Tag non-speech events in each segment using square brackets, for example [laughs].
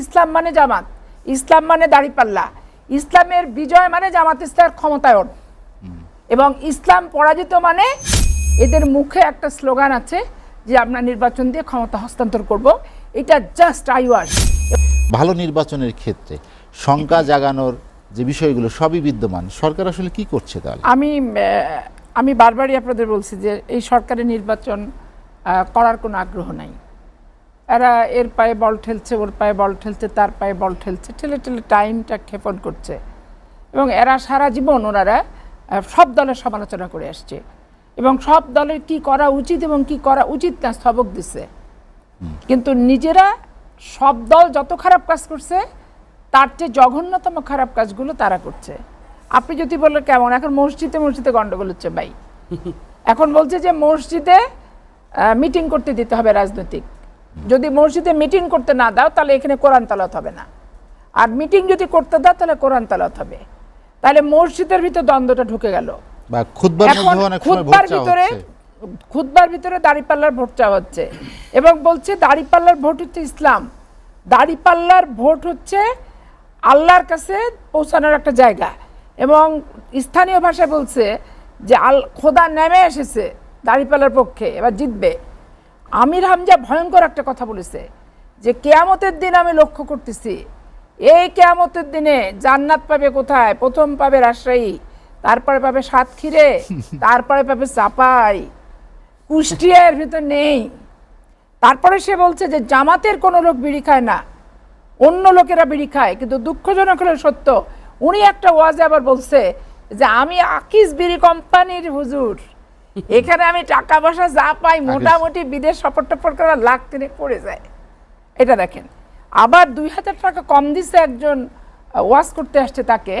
ইসলাম মানে জামাত ইসলাম মানে দাড়িপাল্লা ইসলামের বিজয় মানে জামাত ইসলামের ক্ষমতায়ন। এবং ইসলাম পরাজিত মানে এদের মুখে একটা স্লোগান আছে যে আমরা নির্বাচন দিয়ে ক্ষমতা হস্তান্তর করব। এটা জাস্ট আইওয়াশ ভালো নির্বাচনের ক্ষেত্রে শঙ্কা জাগানোর যে বিষয়গুলো সবই বিদ্যমান। সরকার আসলে কি করছে তাহলে? আমি আমি বারবারই আপনাদের বলছি যে এই সরকারের নির্বাচন করার কোনো আগ্রহ নাই। এরা এর পায়ে বল ঠেলছে ওর পায়ে বল ঠেলছে তার পায়ে বল ঠেলছে ঠেলে ঠেলে টাইমটা ক্ষেপণ করছে। এবং এরা সারা জীবন ওনারা সব দলের সমালোচনা করে আসছে। এবং সব দলের কি করা উচিত এবং কি করা উচিত না সবক দিছে। কিন্তু নিজেরা সব দল যত খারাপ কাজ করছে তার চেয়ে জঘন্যতম খারাপ কাজগুলো তারা করছে। আপনি যদি বললেন কেমন এখন মসজিদে মসজিদে গন্ডগোল হচ্ছে ভাই। [laughs] এখন বলছে যে মসজিদে মিটিং করতে দিতে হবে রাজনৈতিক। যদি মসজিদে মিটিং করতে না দাও তাহলে এখানে কোরআন তালাত হবে না। আর মিটিং যদি করতে দাও তাহলে কোরআন তালাত হবে। তাহলে মসজিদের ভিতর দ্বন্দ্বটা ঢুকে গেল। খুদ্বার ভিতরে হচ্ছে। ভিতরে দাড়িপাল্লার ভোট চাওয়া হচ্ছে। এবং বলছে দাড়িপাল্লার ভোট হচ্ছে ইসলাম। দাড়িপাল্লার ভোট হচ্ছে আল্লাহর কাছে পৌঁছানোর একটা জায়গা। এবং স্থানীয় ভাষায় বলছে যে আল খোদা নেমে এসেছে দাড়িপাল্লার পক্ষে এবার জিতবে। আমির হামজা ভয়ঙ্কর একটা কথা বলেছে যে কেয়ামতের দিন আমি লক্ষ্য করতেছি এই কেয়ামতের দিনে জান্নাত পাবে কোথায়? প্রথম পাবে রাজশাহী তারপরে পাবে সাতক্ষীরে [laughs] তারপরে পাবে চাপাই। কুষ্টিয়া এর ভিতর নেই। তারপরে সে বলছে যে জামাতের কোনো লোক বিড়ি খায় না অন্য লোকেরা বিড়ি খায় কিন্তু দুঃখজনক হলে সত্য উনি একটা ওয়াজে আবার বলছে যে আমি আকিস বিড়ি কোম্পানির হুজুর। এখানে আমি টাকা পয়সা যা পাই মোটামুটি বিদেশ সফর টফর করা লাখ তিনে পড়ে যায়। এটা দেখেন। আবার দুই হাজার টাকা কম দিছে একজন ওয়াজ করতে আসছে তাকে।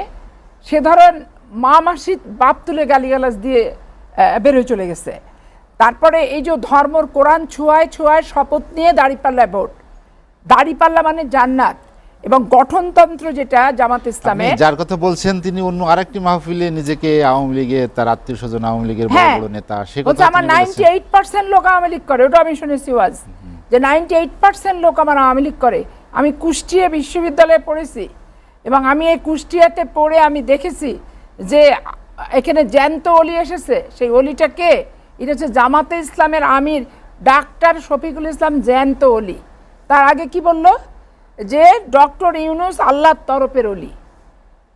সে ধরেন মা মাসিদ বাপ তুলে গালিগালাজ দিয়ে বেরোয় চলে গেছে। তারপরে এই যে ধর্মর কোরআন ছোঁয়ায় ছোঁয়ায় শপথ নিয়ে দাড়িপাল্লায় ভোট। দাড়িপাল্লা মানে জান্নাত। এবং গঠনতন্ত্র যেটা জামাত আপনি ইসলামের যার কথা বলছেন তিনি অন্য আরেকটি মাহফিলে নিজেকে আওয়ামী লীগের তার আত্মীয় স্বজন আওয়ামী লীগের বড় হ্যাঁ। বড় নেতা সে কথা আমার তিনি নাইনটি বলেছেন। এইট পার্সেন্ট লোক আওয়ামী লীগ করে ওটা আমি শুনেছি ওয়াজ। যে নাইনটি এইট পার্সেন্ট লোক আমার আওয়ামী লীগ করে। আমি কুষ্টিয়া বিশ্ববিদ্যালয়ে পড়েছি এবং আমি এই কুষ্টিয়াতে পড়ে আমি দেখেছি যে এখানে জ্যান্ত অলি এসেছে। সেই অলিটা কে? এটা হচ্ছে জামাতে ইসলামের আমির ডাক্তার শফিকুল ইসলাম জ্যান্ত অলি। তার আগে কি বলল? যে ডক্টর ইউনুস আল্লাহর তরফের অলি।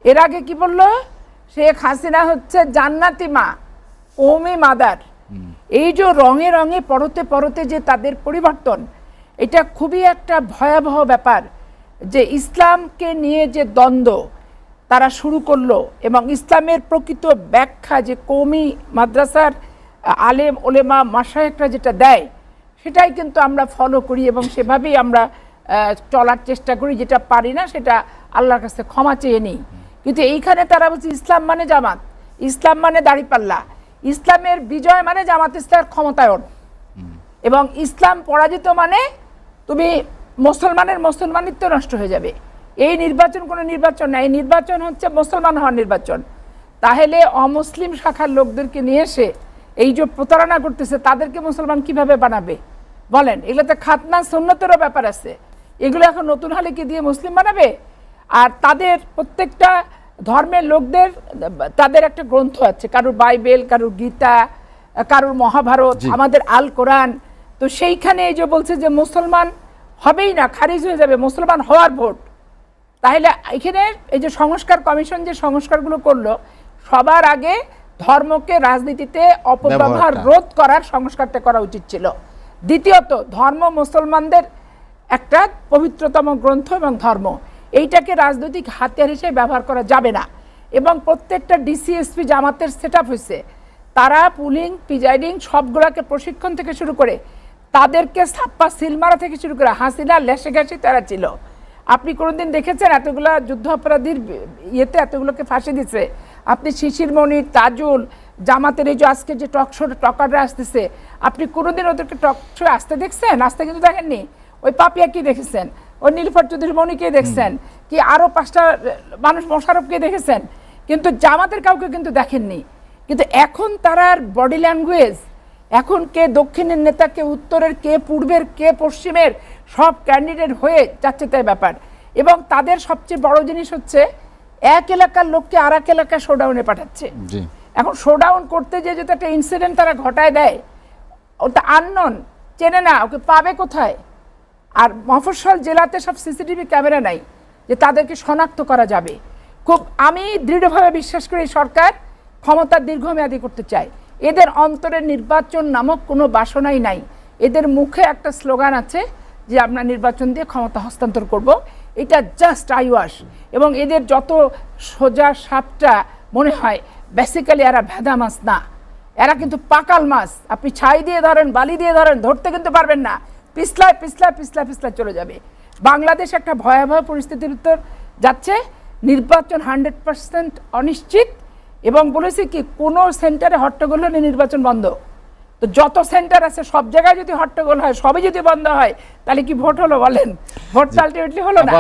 এর আগে কি বলল? শেখ হাসিনা হচ্ছে জান্নাতি মা কৌমি মাদার। এই যে রঙে রঙে পরতে পরতে যে তাদের পরিবর্তন এটা খুবই একটা ভয়াবহ ব্যাপার যে ইসলামকে নিয়ে যে দ্বন্দ্ব তারা শুরু করল এবং ইসলামের প্রকৃত ব্যাখ্যা যে কৌমি মাদ্রাসার আলেম ওলেমা মাসায়েকরা যেটা দেয় সেটাই কিন্তু আমরা ফলো করি এবং সেভাবেই আমরা চলার চেষ্টা করি, যেটা পারি না, সেটা আল্লাহর কাছে ক্ষমা চেয়ে নিই। কিন্তু এইখানে তারা বলছে, ইসলাম মানে জামাত। ইসলাম মানে দাড়িপাল্লা। ইসলামের বিজয় মানে জামাত ইসলামের ক্ষমতায়ন। এবং ইসলাম পরাজিত মানে তুমি মুসলমানের মুসলমানিত্ব নষ্ট হয়ে যাবে। এই নির্বাচন কোনো নির্বাচন না। এই নির্বাচন হচ্ছে মুসলমান হওয়ার নির্বাচন। তাহলে অমুসলিম শাখার লোকদেরকে নিয়ে এসে এই যে প্রতারণা করতেছে, তাদেরকে মুসলমান কীভাবে বানাবে? বলেন, এগুলোতে খাতনা সুন্নতেরও ব্যাপার আছে। এগুলো এখন নতুন হলে কি দিয়ে মুসলিম বানাবে? আর তাদের প্রত্যেকটা ধর্মের লোকদের তাদের একটা গ্রন্থ আছে কারোর বাইবেল কারোর গীতা কারোর মহাভারত আমাদের আল কোরআন। তো সেইখানে এই যে বলছে যে মুসলমান হবেই না খারিজ হয়ে যাবে মুসলমান হওয়ার ভোট। তাহলে এখানে এই যে সংস্কার কমিশন যে সংস্কারগুলো করল সবার আগে ধর্মকে রাজনীতিতে অপব্যবহার রোধ করার সংস্কারটা করা উচিত ছিল। দ্বিতীয়ত ধর্ম মুসলমানদের একটা পবিত্রতম গ্রন্থ এবং ধর্ম। এইটাকে রাজনৈতিক হাতিয়ার হিসেবে ব্যবহার করা যাবে না। এবং প্রত্যেকটা ডিসিএসপি জামাতের সেট আপ হয়েছে তারা পুলিং, প্রিজাইডিং সবগুলোকে প্রশিক্ষণ থেকে শুরু করে তাদেরকে ছাপ্পা সিলমারা থেকে শুরু করে হাসিনা লেসে গেছে তারা ছিল। আপনি কোনোদিন দেখেছেন এতগুলা যুদ্ধ অপরাধীর ইয়েতে এতগুলোকে ফাঁসি দিছে? আপনি শিশির মনির তাজুল, জামাতের এই যে আজকে যে টক শো টকাররা আসতেছে, আপনি কোনোদিন ওদেরকে টক শো আসতে দেখছেন? আসতে কিন্তু দেখেননি। ওই পাপিয়াকে দেখেছেন? ওই নীলফার চৌধুরী মণিকে দেখছেন? কি আরও পাঁচটা মানুষ মোশারফকে দেখেছেন? কিন্তু জামাতের কাউকে কিন্তু দেখেননি। কিন্তু এখন তারার বডি ল্যাঙ্গুয়েজ এখন কে দক্ষিণের নেতা কে উত্তরের কে পূর্বের কে পশ্চিমের সব ক্যান্ডিডেট হয়ে যাচ্ছে তাই ব্যাপার। এবং তাদের সবচেয়ে বড় জিনিস হচ্ছে এক এলাকার লোককে আর এক এলাকার শোডাউনে পাঠাচ্ছে। এখন শোডাউন করতে যে যদি একটা ইনসিডেন্ট তারা ঘটায় দেয় ওটা আননন চেনে না ওকে পাবে কোথায়? আর মফস্বল জেলাতে সব সিসিটিভি ক্যামেরা নাই যে তাদেরকে শনাক্ত করা যাবে। খুব আমি দৃঢ়ভাবে বিশ্বাস করি সরকার ক্ষমতা দীর্ঘমেয়াদী করতে চায়। এদের অন্তরে নির্বাচন নামক কোনো বাসনাই নাই। এদের মুখে একটা স্লোগান আছে যে আমরা নির্বাচন দিয়ে ক্ষমতা হস্তান্তর করব। এটা জাস্ট আইওয়াশ এবং এদের যত সোজা সাপটা মনে হয় বেসিক্যালি এরা ভেদা মাছ না। এরা কিন্তু পাকাল মাছ। আপনি ছাই দিয়ে ধরেন, বালি দিয়ে ধরেন, ধরতে কিন্তু পারবেন না। পিছলায় পিছলায় পিছলায় পিছলায় চলে যাবে। বাংলাদেশ একটা ভয়াবহ পরিস্থিতির উত্তর যাচ্ছে। নির্বাচন হান্ড্রেড পার্সেন্ট অনিশ্চিত এবং বলেছি কি কোনো সেন্টারে হট্টগোল হলে নির্বাচন বন্ধ। তো যত সেন্টার আছে সব জায়গায় যদি হট্টগোল হয় সবই যদি বন্ধ হয় তাহলে কি ভোট হলো বলেন? ভোট আলটিমেটলি হলো না।